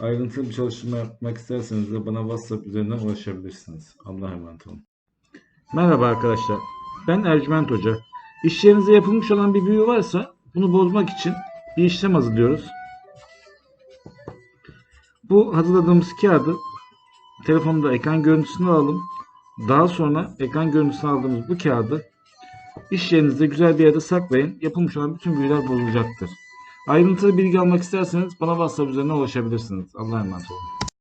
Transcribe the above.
Ayrıntılı bir çalışma yapmak isterseniz de bana WhatsApp üzerinden ulaşabilirsiniz. Allah'a emanet olun. Merhaba arkadaşlar. Ben Ercüment Hoca. İş yerinize yapılmış olan bir büyü varsa bunu bozmak için bir işlem hazırlıyoruz. Bu hazırladığımız kağıdı telefonda ekran görüntüsünü alalım. Daha sonra ekran görüntüsünü aldığımız bu kağıdı iş yerinizde güzel bir yerde saklayın. Yapılmış olan bütün büyüler bozulacaktır. Ayrıntılı bilgi almak isterseniz bana WhatsApp üzerinden ulaşabilirsiniz. Allah'a emanet olun.